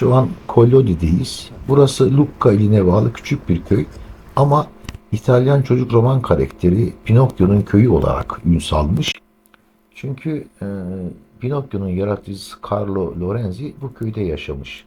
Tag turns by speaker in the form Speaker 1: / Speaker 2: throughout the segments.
Speaker 1: Şu an Collodi'deyiz. Burası Lucca iline bağlı küçük bir köy. Ama İtalyan çocuk roman karakteri Pinokyo'nun köyü olarak ün salmış. Çünkü e, Pinokyo'nun yaratıcısı Carlo Lorenzi bu köyde yaşamış.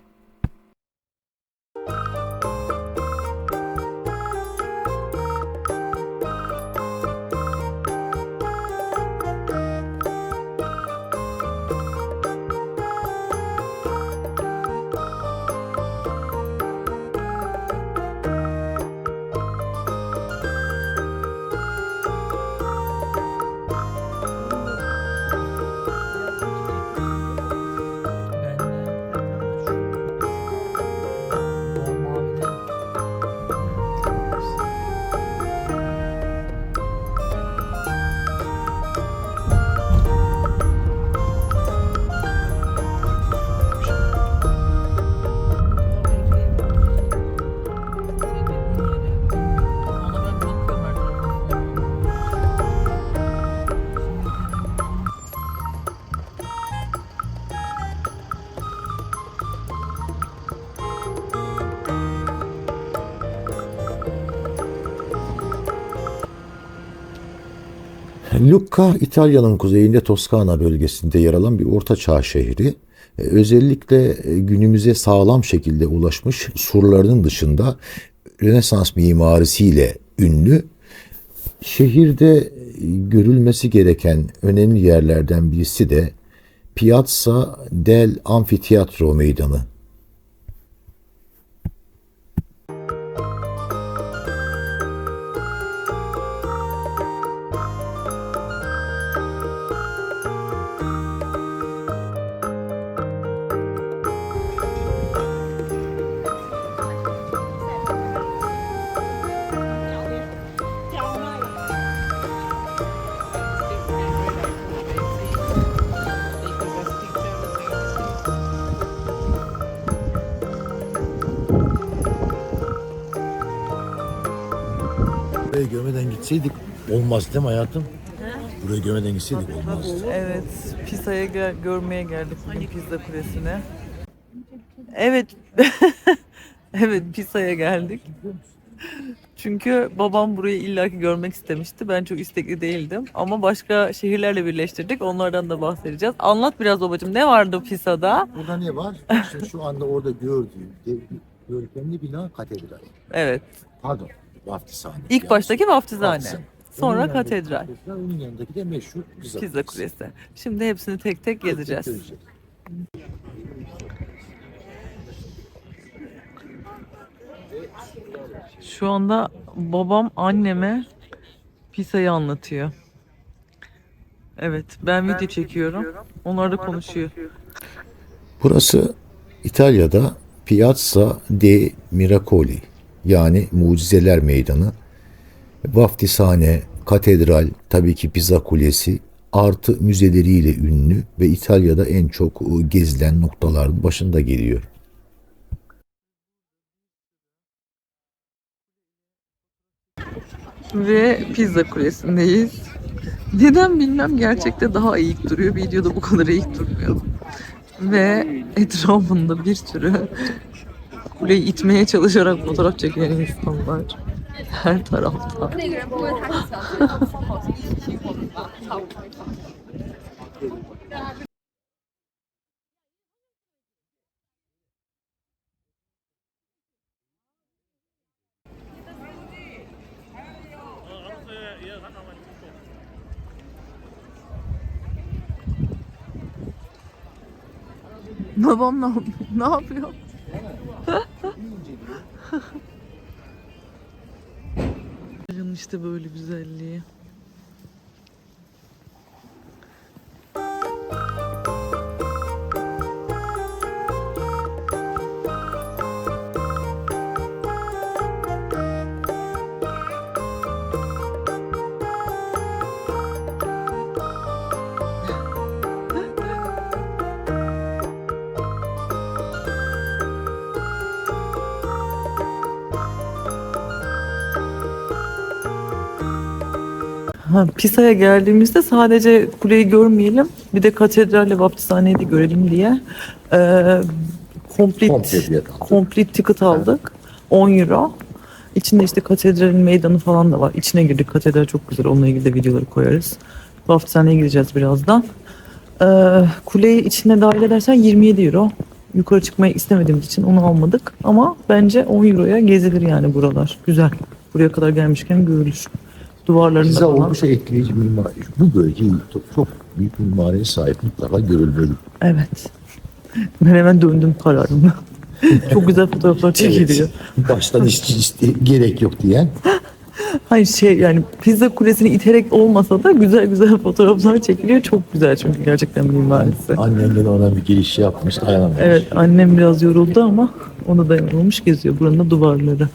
Speaker 1: Lucca, İtalya'nın kuzeyinde Toskana bölgesinde yer alan bir ortaçağ şehri. E, Özellikle e, günümüze sağlam şekilde ulaşmış surlarının dışında Rönesans mimarisiyle ünlü. Şehirde e, görülmesi gereken önemli yerlerden birisi de Piazza del Anfiteatro Meydanı. Burayı görmeden gitseydik olmaz değil mi hayatım? Burayı görmeden gitseydik olmazdı.
Speaker 2: Evet, Pisa'ya gel- görmeye geldik bugün Pizza Kulesi'ne. Evet, evet Pisa'ya geldik. Çünkü babam burayı illaki görmek istemişti. Ben çok istekli değildim. Ama başka şehirlerle birleştirdik. Onlardan da bahsedeceğiz. Anlat biraz babacığım. Ne vardı Pisa'da?
Speaker 1: Burada ne var? İşte şu anda orada gördüğün dev- görkemli bina katedral.
Speaker 2: Evet.
Speaker 1: Pardon, vaftizhane.
Speaker 2: İlk baştaki vaftizhane. Sonra katedral.
Speaker 1: Onun yanındaki de meşhur pizza,
Speaker 2: Pizza Kulesi. Şimdi hepsini tek tek gezeceğiz.
Speaker 1: Göreceğiz.
Speaker 2: Şu anda babam anneme Pisa'yı anlatıyor. Evet, ben video çekiyorum. Onlar da konuşuyor.
Speaker 1: Burası İtalya'da Piazza dei Miracoli yani Mucizeler Meydanı. Vaftizhane, katedral, tabii ki Pizza Kulesi artı müzeleriyle ünlü ve İtalya'da en çok e, gezilen noktaların başında geliyor.
Speaker 2: Ve Pizza Kulesi'ndeyiz. Neden bilmem gerçekte daha eğik duruyor. Videoda bu kadar eğik durmuyor. Ve etrafında bir sürü kuleyi itmeye çalışarak fotoğraf çeken insanlar her tarafta. Babam ne, ne yapıyor? Bakın işte böyle güzelliği. Ha, Pisa'ya geldiğimizde sadece kuleyi görmeyelim, bir de katedralle vaftizhaneyi de görelim diye. Ee, complete, complete ticket aldık. 10 euro. İçinde işte katedralin meydanı falan da var. İçine girdik. Katedral çok güzel. Onunla ilgili de videoları koyarız. Bu hafta sahneye gideceğiz birazdan. Ee, kuleyi içine dahil edersen 27 euro. Yukarı çıkmayı istemediğimiz için onu almadık. Ama bence 10 euroya gezilir yani buralar. Güzel. Buraya kadar gelmişken görülür. Duvarlarında
Speaker 1: Bize
Speaker 2: falan.
Speaker 1: oldukça etkileyici mimari. Bu bölge çok, çok büyük mimariye sahip mutlaka görülmeli.
Speaker 2: Evet. Ben hemen döndüm kararımla. Çok güzel fotoğraflar çekiliyor.
Speaker 1: Baştan hiç, hiç gerek yok diyen.
Speaker 2: Hayır şey yani pizza kulesini iterek olmasa da güzel güzel fotoğraflar çekiliyor. Çok güzel çünkü gerçekten mimarisi.
Speaker 1: Annem de ona bir giriş yapmış dayanamamış.
Speaker 2: Evet annem biraz yoruldu ama ona dayanamamış geziyor buranın da duvarları.